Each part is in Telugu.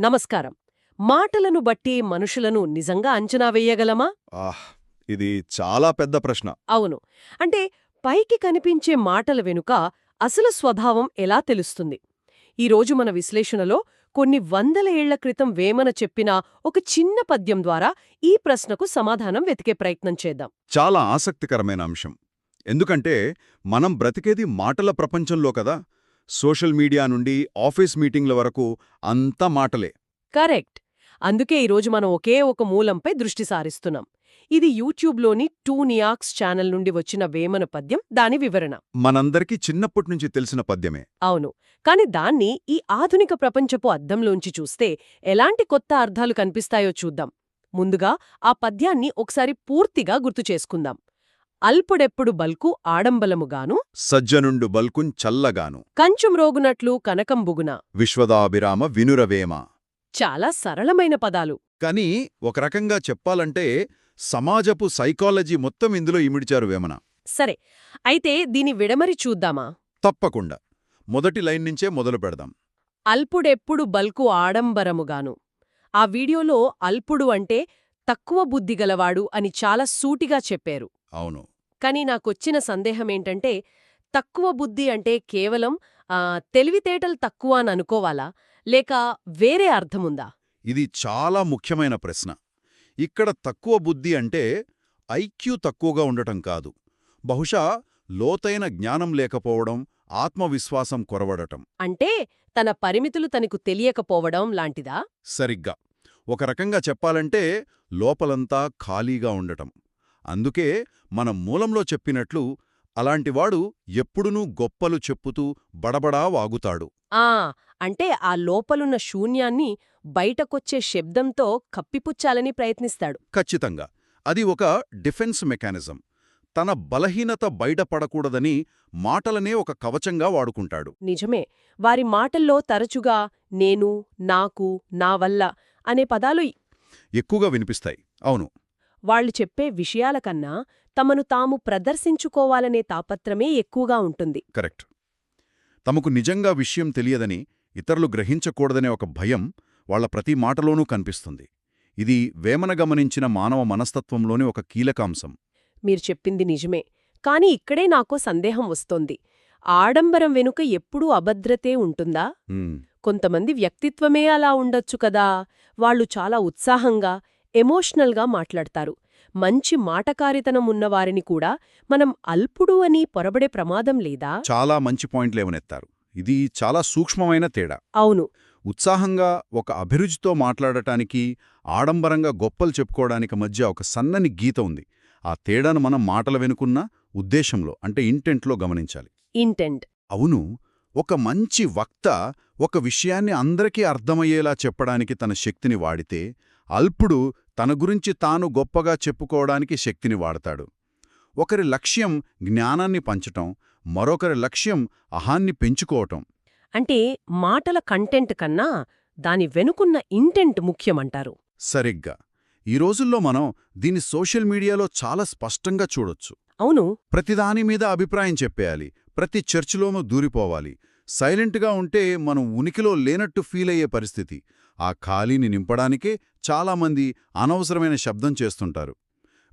నమస్కారం. మాటలను బట్టి మనుషులను నిజంగా అంచనా వేయగలమా? ఇది చాలా పెద్ద ప్రశ్న. అవును. అంటే పైకి కనిపించే మాటల వెనుక అసలు స్వభావం ఎలా తెలుస్తుంది? ఈరోజు మన విశ్లేషణలో కొన్ని వందల ఏళ్ళ క్రితం వేమన చెప్పిన ఒక చిన్న పద్యం ద్వారా ఈ ప్రశ్నకు సమాధానం వెతికే ప్రయత్నం చేద్దాం. చాలా ఆసక్తికరమైన అంశం. ఎందుకంటే మనం బ్రతికేది మాటల ప్రపంచంలో కదా? సోషల్ మీడియా నుండి ఆఫీస్ మీటింగ్ల వరకు అంతా మాటలే. కరెక్ట్. అందుకే ఈరోజు మనం ఒకే ఒక మూలంపై దృష్టి సారిస్తున్నాం. ఇది యూట్యూబ్లోని టూ నియాక్స్ ఛానల్ నుండి వచ్చిన వేమన పద్యం దాని వివరణ. మనందరికీ చిన్నప్పటి నుంచి తెలిసిన పద్యమే. అవును. కాని దాన్ని ఈ ఆధునిక ప్రపంచపు అద్దంలోంచి చూస్తే ఎలాంటి కొత్త అర్థాలు కనిపిస్తాయో చూద్దాం. ముందుగా ఆ పద్యాన్ని ఒకసారి పూర్తిగా గుర్తు చేసుకుందాం. అల్పుడెప్పుడు బల్కు ఆడంబలముగాను సజ్జనుండు బల్కున్ చల్లగాను. కంచుమ్రోగునట్లు కనకంబుగున. విశ్వదాభిరామ వినురవేమ. చాలా సరళమైన పదాలు. కానీ ఒక రకంగా చెప్పాలంటే సమాజపు సైకాలజీ మొత్తం ఇందులో ఇమిడిచారు వేమన. సరే అయితే దీని విడమరి చూద్దామా? తప్పకుండా. మొదటి లైన్ నుంచే మొదలు పెడదాం. అల్పుడెప్పుడు బల్కు ఆడంబరముగాను. ఆ వీడియోలో అల్పుడు అంటే తక్కువ బుద్ధిగలవాడు అని చాలా సూటిగా చెప్పారు. అవును. కాని నాకొచ్చిన సందేహమేంటంటే తక్కువ బుద్ధి అంటే కేవలం తెలివితేటలు తక్కువ అని అనుకోవాలా లేక వేరే అర్థముందా? ఇది చాలా ముఖ్యమైన ప్రశ్న. ఇక్కడ తక్కువ బుద్ధి అంటే ఐక్యూ తక్కువగా ఉండటం కాదు. బహుశా లోతైన జ్ఞానం లేకపోవడం ఆత్మవిశ్వాసం కొరవడటం. అంటే తన పరిమితులు తనకు తెలియకపోవడం లాంటిదా? సరిగ్గా. ఒక రకంగా చెప్పాలంటే లోపలంతా ఖాళీగా ఉండటం. అందుకే మన మూలంలో చెప్పినట్లు అలాంటివాడు ఎప్పుడునూ గొప్పలు చెప్పుతూ బడబడా వాగుతాడు. ఆ! అంటే ఆ లోపలున్న శూన్యాన్ని బయటకొచ్చే శబ్దంతో కప్పిపుచ్చాలని ప్రయత్నిస్తాడు. ఖచ్చితంగా. అది ఒక డిఫెన్స్ మెకానిజం. తన బలహీనత బయటపడకూడదని మాటలనే ఒక కవచంగా వాడుకుంటాడు. నిజమే. వారి మాటల్లో తరచుగా నేను నాకు నా వల్ల అనే పదాలు ఎక్కువగా వినిపిస్తాయి. అవును. వాళ్ళు చెప్పే విషయాల కన్నా తమను తాము ప్రదర్శించుకోవాలనే తాపత్రమే ఎక్కువగా ఉంటుంది. కరెక్ట్. తమకు నిజంగా విషయం తెలియదని ఇతరులు గ్రహించకూడదనే ఒక భయం వాళ్ళ ప్రతి మాటలోనూ కనిపిస్తుంది. ఇది వేమన గమనించిన మానవ మనస్తత్వంలోని ఒక కీలకాంశం మీరు చెప్పింది నిజమే. కాని ఇక్కడే నాకో సందేహం వస్తోంది. ఆడంబరం వెనుక ఎప్పుడూ అభద్రతే ఉంటుందా? కొంతమంది వ్యక్తిత్వమే అలా ఉండొచ్చు కదా. వాళ్ళు చాలా ఉత్సాహంగా ఎమోషనల్గా మాట్లాడతారు. మంచి మాటకారితనం ఉన్నవారిని కూడా మనం అల్పుడు అని పొరబడే ప్రమాదం లేదా? చాలా మంచి పాయింట్లు లేవనెత్తారు ఇది చాలా సూక్ష్మమైన తేడా. అవును. ఉత్సాహంగా ఒక అభిరుచితో మాట్లాడటానికి ఆడంబరంగా గొప్పలు చెప్పుకోవడానికి మధ్య ఒక సన్నని గీత ఉంది. ఆ తేడాను మనం మాటల వెనుకున్న ఉద్దేశంలో అంటే ఇంటెంట్లో గమనించాలి. ఇంటెంట్. అవును. ఒక మంచి వక్త ఒక విషయాన్ని అందరికీ అర్థమయ్యేలా చెప్పడానికి తన శక్తిని వాడితే అల్పుడు తన గురించి తాను గొప్పగా చెప్పుకోవడానికి శక్తిని వాడతాడు. ఒకరి లక్ష్యం జ్ఞానాన్ని పంచటం మరొకరి లక్ష్యం అహాన్ని పెంచుకోవటం. అంటే మాటల కంటెంట్ కన్నా దాని వెనుకున్న ఇంటెంట్ ముఖ్యమంటారు. సరిగ్గా. ఈ రోజుల్లో మనం దీన్ని సోషల్ మీడియాలో చాలా స్పష్టంగా చూడొచ్చు. అవును. ప్రతిదాని మీద అభిప్రాయం చెప్పేయాలి. ప్రతి చర్చిలోనూ దూరిపోవాలి. సైలెంట్గా ఉంటే మనం ఉనికిలో లేనట్టు ఫీల్ అయ్యే పరిస్థితి. ఆ ఖాళీని నింపడానికే చాలామంది అనవసరమైన శబ్దం చేస్తుంటారు.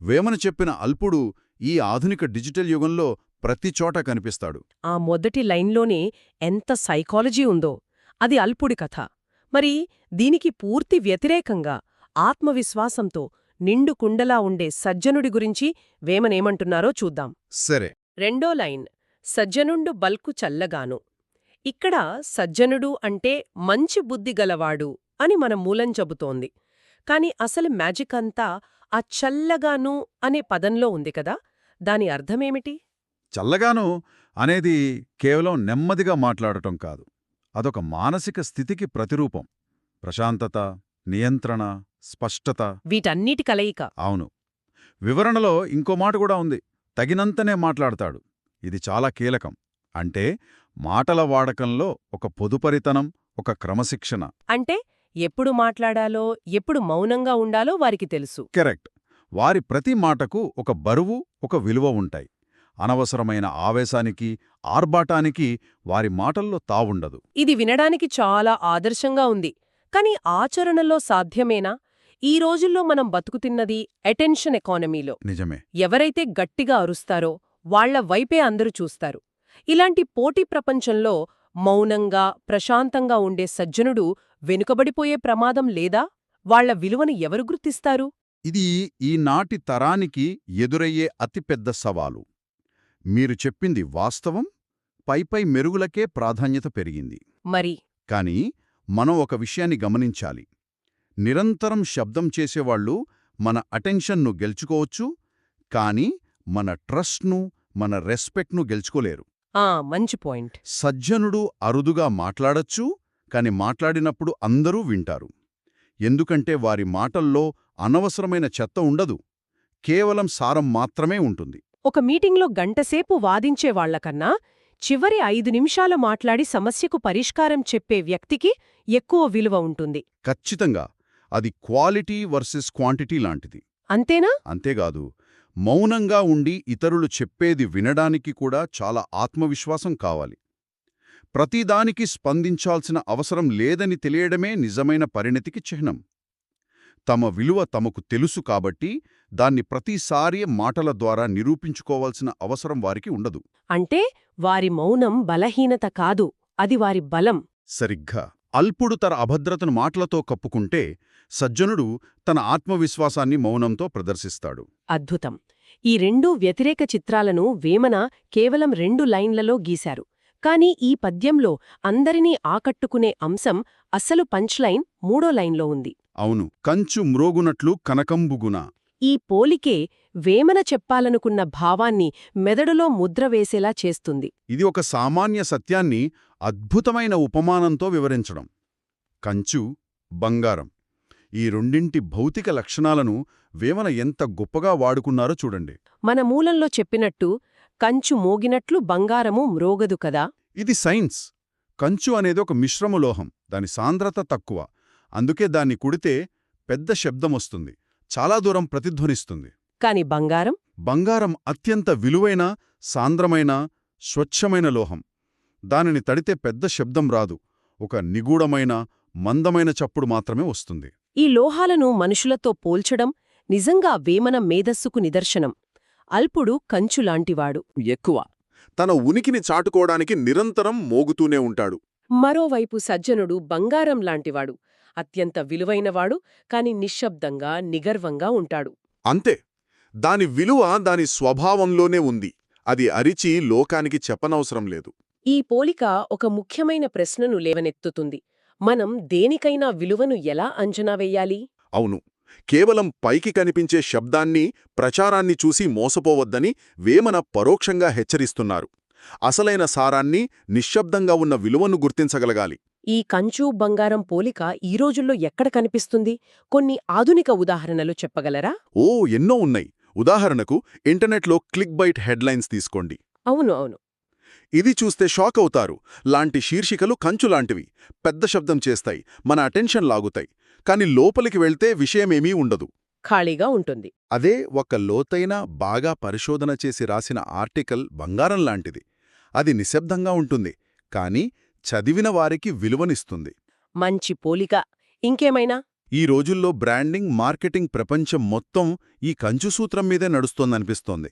వేమన చెప్పిన అల్పుడు ఈ ఆధునిక డిజిటల్ యుగంలో ప్రతి చోట కనిపిస్తాడు. ఆ మొదటి లైన్లోనే ఎంత సైకాలజీ ఉందో అది అల్పుడి కథ. మరి దీనికి పూర్తి వ్యతిరేకంగా ఆత్మవిశ్వాసంతో నిండు కుండలా ఉండే సజ్జనుడి గురించి వేమనేమంటున్నారో చూద్దాం. సరే. రెండో లైన్ సజ్జనుండు బల్కు చల్లగాను. ఇక్కడ సజ్జనుడు అంటే మంచి బుద్ధి గలవాడు అని మన మూలం చెబుతోంది. కాని అసలు మ్యాజిక్ అంతా ఆ చల్లగాను అనే పదంలో ఉంది కదా దాని అర్థమేమిటి? చల్లగాను అనేది కేవలం నెమ్మదిగా మాట్లాడటం కాదు అదొక మానసిక స్థితికి ప్రతిరూపం. ప్రశాంతత నియంత్రణ స్పష్టత. వీటన్నిటి కలయిక. అవును. వివరణలో ఇంకో మాట కూడా ఉంది తగినంతనే మాట్లాడతాడు. ఇది చాలా కీలకం. అంటే మాటల వాడకంలో ఒక పొదుపరితనం ఒక క్రమశిక్షణ. అంటే ఎప్పుడు మాట్లాడాలో ఎప్పుడు మౌనంగా ఉండాలో వారికి తెలుసు. కరెక్ట్. వారి ప్రతి మాటకు ఒక బరువు ఒక విలువ ఉంటాయి. అనవసరమైన ఆవేశానికి ఆర్భాటానికి వారి మాటల్లో తావుండదు. ఇది వినడానికి చాలా ఆదర్శంగా ఉంది. కాని ఆచరణలో సాధ్యమేనా? ఈ రోజుల్లో మనం బతుకుతున్నది అటెన్షన్ ఎకానమీలో. నిజమే. ఎవరైతే గట్టిగా అరుస్తారో వాళ్ళ వైపే అందరూ చూస్తారు. ఇలాంటి పోటీ ప్రపంచంలో మౌనంగా ప్రశాంతంగా ఉండే సజ్జనుడు వెనుకబడిపోయే ప్రమాదం లేదా? వాళ్ళ విలువను ఎవరు గుర్తిస్తారు? ఇది ఈనాటి తరానికి ఎదురయ్యే అతిపెద్ద సవాలు. మీరు చెప్పింది వాస్తవం పైపై మెరుగులకే ప్రాధాన్యత పెరిగింది. మరి? కానీ మనం ఒక విషయాన్ని గమనించాలి. నిరంతరం శబ్దం చేసేవాళ్ళు మన అటెన్షన్ను గెలుచుకోవచ్చు కానీ మన ట్రస్ట్ను మన రెస్పెక్ట్ను గెలుచుకోలేరు. ఆ మంచి పాయింట్. సజ్జనుడు అరుదుగా మాట్లాడచ్చు కాని మాట్లాడినప్పుడు అందరూ వింటారు. ఎందుకంటే వారి మాటల్లో అనవసరమైన చెత్త ఉండదు. కేవలం సారం మాత్రమే ఉంటుంది. ఒక మీటింగ్లో గంటసేపు వాదించే వాళ్ళకన్నా చివరి ఐదు నిమిషాలు మాట్లాడి సమస్యకు పరిష్కారం చెప్పే వ్యక్తికి ఎక్కువ విలువ ఉంటుంది. ఖచ్చితంగా. అది క్వాలిటీ వర్సెస్ క్వాంటిటీ లాంటిది. అంతేనా? అంతేకాదు. మౌనంగా ఉండి ఇతరులు చెప్పేది వినడానికి కూడా చాలా ఆత్మవిశ్వాసం కావాలి. ప్రతిదానికి స్పందించాల్సిన అవసరం లేదని తెలియడమే నిజమైన పరిణతికి చిహ్నం. తమ విలువ తమకు తెలుసు కాబట్టి దాన్ని ప్రతిసారి మాటల ద్వారా నిరూపించుకోవాల్సిన అవసరం వారికి ఉండదు. అంటే వారి మౌనం బలహీనత కాదు అది వారి బలం. సరిగ్గా. అల్పుడు తన అభద్రతను మాటలతో కప్పుకుంటే సజ్జనుడు తన ఆత్మవిశ్వాసాన్ని మౌనంతో ప్రదర్శిస్తాడు. అద్భుతం. ఈ రెండు వ్యతిరేక చిత్రాలను వేమన కేవలం రెండు లైన్లలో గీశారు. కాని ఈ పద్యంలో అందరినీ ఆకట్టుకునే అంశం అస్సలు పంచ్లైన్ మూడో లైన్లో ఉంది. అవును కంచు మ్రోగునట్లు కనకంబుగున ఈ పోలికే వేమన చెప్పాలనుకున్న భావాన్ని మెదడులో ముద్ర వేసేలా చేస్తుంది. ఇది ఒక సామాన్య సత్యాన్ని అద్భుతమైన ఉపమానంతో వివరించడం. కంచు బంగారం. ఈ రెండింటి భౌతిక లక్షణాలను వేమన ఎంత గొప్పగా వాడుకున్నారో చూడండి. మన మూలంలో చెప్పినట్టు కంచు మోగినట్లు బంగారము మ్రోగదు కదా? ఇది సైన్స్. కంచు అనేది ఒక మిశ్రమ లోహం. దాని సాంద్రత తక్కువ. అందుకే దాన్ని కుడితే పెద్ద శబ్దమొస్తుంది చాలా దూరం ప్రతిధ్వనిస్తుంది. కాని బంగారం? బంగారం అత్యంత విలువైన సాంద్రమైన స్వచ్ఛమైన లోహం. దానిని తడితే పెద్ద శబ్దం రాదు. ఒక నిగూఢమైన మందమైన చప్పుడు మాత్రమే వస్తుంది. ఈ లోహాలను మనుషులతో పోల్చడం నిజంగా వేమన మేధస్సుకు నిదర్శనం. అల్పుడు కంచులాంటివాడు ఎక్కువ. తన ఉనికిని చాటుకోవడానికి నిరంతరం మోగుతూనే ఉంటాడు. మరోవైపు సజ్జనుడు బంగారం లాంటివాడు. అత్యంత విలువైనవాడు కాని నిశ్శబ్దంగా నిగర్వంగా ఉంటాడు. అంతే. దాని విలువ దాని స్వభావంలోనే ఉంది. అది అరిచి లోకానికి చెప్పనవసరం లేదు. ఈ పోలిక ఒక ముఖ్యమైన ప్రశ్నను లేవనెత్తుతుంది. మనం దేనికైనా విలువను ఎలా అంచనా వెయ్యాలి అవును. కేవలం పైకి కనిపించే శబ్దాన్ని ప్రచారాన్ని చూసి మోసపోవద్దని వేమన పరోక్షంగా హెచ్చరిస్తున్నారు. అసలైన సారాన్ని నిశ్శబ్దంగా ఉన్న విలువను గుర్తించగలగాలి. ఈ కంచు బంగారం పోలిక ఈ రోజుల్లో ఎక్కడ కనిపిస్తుంది? కొన్ని ఆధునిక ఉదాహరణలు చెప్పగలరా? ఓ ఎన్నో ఉన్నాయి. ఉదాహరణకు ఇంటర్నెట్లో క్లిక్ బైట్ హెడ్లైన్స్ తీసుకోండి. అవును అవును. ఇది చూస్తే షాక్ అవుతారు. లాంటి శీర్షికలు కంచులాంటివి. పెద్ద శబ్దం చేస్తాయి. మన అటెన్షన్ లాగుతాయి. కాని లోపలికి వెళ్తే విషయమేమీ ఉండదు. ఖాళీగా ఉంటుంది. అదే ఒక లోతైన బాగా పరిశోధన చేసి రాసిన ఆర్టికల్ బంగారం లాంటిది. అది నిశ్శబ్దంగా ఉంటుంది. కానీ చదివిన వారికి విలువనిస్తుంది. మంచి పోలిక. ఇంకేమైనా? ఈ రోజుల్లో బ్రాండింగ్ మార్కెటింగ్ ప్రపంచం మొత్తం ఈ కంచు సూత్రం మీదే నడుస్తోందనిపిస్తోంది.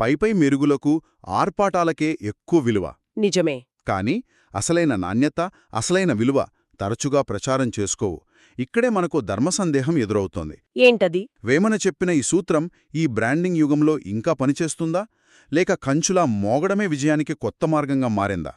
పైపై మెరుగులకు ఆర్పాటాలకే ఎక్కువ విలువ. నిజమే. కానీ అసలైన నాణ్యత అసలైన విలువ తరచుగా ప్రచారం చేసుకోవు. ఇక్కడే మనకు ధర్మసందేహం ఎదురవుతోంది. ఏంటది? వేమన చెప్పిన ఈ సూత్రం ఈ బ్రాండింగ్ యుగంలో ఇంకా పనిచేస్తుందా? లేక కంచులా మోగడమే విజయానికి కొత్త మార్గంగా మారిందా?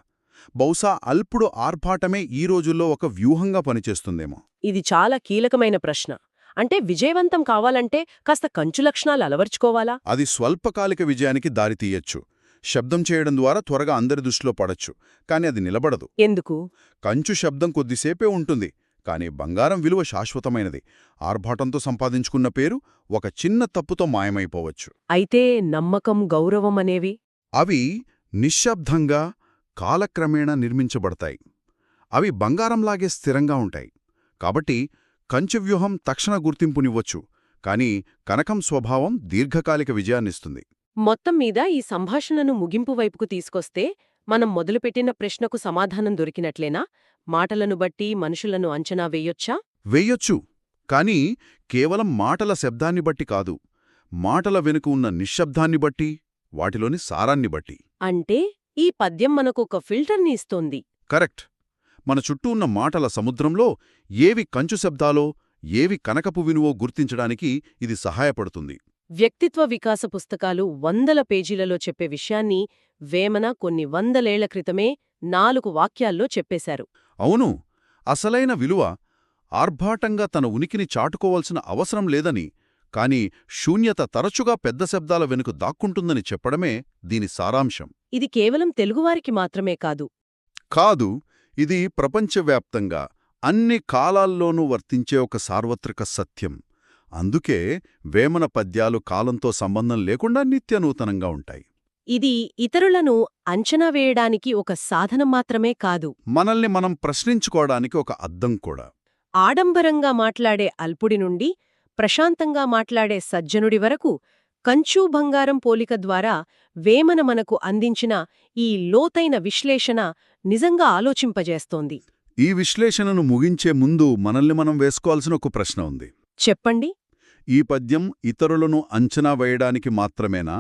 బహుశా అల్పుడు ఆర్భాటమే ఈ రోజుల్లో ఒక వ్యూహంగా పనిచేస్తుందేమో. ఇది చాలా కీలకమైన ప్రశ్న. అంటే విజయవంతం కావాలంటే కాస్త కంచు లక్షణాలు అలవర్చుకోవాలా? అది స్వల్పకాలిక విజయానికి దారితీయచ్చు శబ్దం చేయడం ద్వారా త్వరగా అందరి దృష్టిలో పడచ్చు. కాని అది నిలబడదు. ఎందుకు? కంచు శబ్దం కొద్దిసేపే ఉంటుంది. కాని బంగారం విలువ శాశ్వతమైనది. ఆర్భాటంతో సంపాదించుకున్న పేరు ఒక చిన్న తప్పుతో మాయమైపోవచ్చు. అయితే నమ్మకం గౌరవం అనేవి? అవి నిశ్శబ్దంగా కాలక్రమేణా నిర్మించబడతాయి. అవి బంగారంలాగే స్థిరంగా ఉంటాయి. కాబట్టి కంచు వ్యూహం తక్షణ గుర్తింపునివ్వచ్చు. కానీ కనకం స్వభావం దీర్ఘకాలిక విజయాన్నిస్తుంది. మొత్తం మీద ఈ సంభాషణను ముగింపు వైపుకు తీసుకొస్తే మనం మొదలుపెట్టిన ప్రశ్నకు సమాధానం దొరికినట్లేనా? మాటలను బట్టి మనుషులను అంచనా వేయొచ్చా? వెయ్యొచ్చు కానీ కేవలం మాటల శబ్దాన్ని బట్టి కాదు. మాటల వెనుక ఉన్న నిశ్శబ్దాన్ని బట్టి వాటిలోని సారాన్ని బట్టి. అంటే? ఈ పద్యం మనకు ఒక ఫిల్టర్ని ఇస్తోంది. కరెక్ట్. మన చుట్టూ ఉన్న మాటల సముద్రంలో ఏవి కంచు శబ్దాలో ఏవి కనకపు వినువో గుర్తించడానికి ఇది సహాయపడుతుంది. వ్యక్తిత్వ వికాస పుస్తకాలు వందల పేజీలలో చెప్పే విషయాన్ని వేమన కొన్ని వందలేళ్ళ క్రితమే నాలుగు వాక్యాల్లో చెప్పేశారు. అవును. అసలైన విలువ ఆర్భాటంగా తన ఉనికిని చాటుకోవాల్సిన అవసరం లేదని కాని శూన్యత తరచుగా పెద్ద శబ్దాల వెనుక దాక్కుంటుందని చెప్పడమే దీని సారాంశం. ఇది కేవలం తెలుగువారికి మాత్రమే కాదు. కాదు ఇది ప్రపంచవ్యాప్తంగా అన్ని కాలాల్లోనూ వర్తించే ఒక సార్వత్రిక సత్యం. అందుకే వేమన పద్యాలు కాలంతో సంబంధం లేకుండా నిత్యనూతనంగా ఉంటాయి. ఇది ఇతరులను అంచనా వేయడానికి ఒక సాధనం మాత్రమే కాదు. మనల్ని మనం ప్రశ్నించుకోవడానికి ఒక అద్దం కూడా. ఆడంబరంగా మాట్లాడే అల్పుడి నుండి ప్రశాంతంగా మాట్లాడే సజ్జనుడి వరకు కంచూ బంగారం పోలిక ద్వారా వేమన మనకు అందించిన ఈ లోతైన విశ్లేషణ నిజంగా ఆలోచింపజేస్తోంది. ఈ విశ్లేషణను ముగించే ముందు మనల్ని మనం వేసుకోవాల్సిన ఒక ప్రశ్న ఉంది. చెప్పండి. ఈ పద్యం ఇతరులను అంచనా వేయడానికి మాత్రమేనా?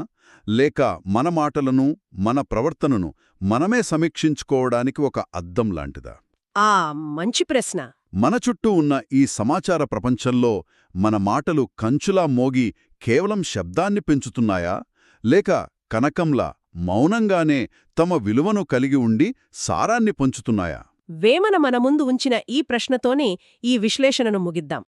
లేక మన మాటలను మన ప్రవర్తనను మనమే సమీక్షించుకోవడానికి ఒక అద్దం లాంటిదా? ఆ మంచి ప్రశ్న. మన చుట్టూ ఉన్న ఈ సమాచార ప్రపంచంలో మన మాటలు కంచులా మోగి కేవలం శబ్దాన్ని పెంచుతున్నాయా? లేక కనకంలా మౌనంగానే తమ విలువను కలిగి ఉండి సారాన్ని పంచుతున్నాయా? వేమన మన ముందు ఉంచిన ఈ ప్రశ్నతోనే ఈ విశ్లేషణను ముగిద్దాం.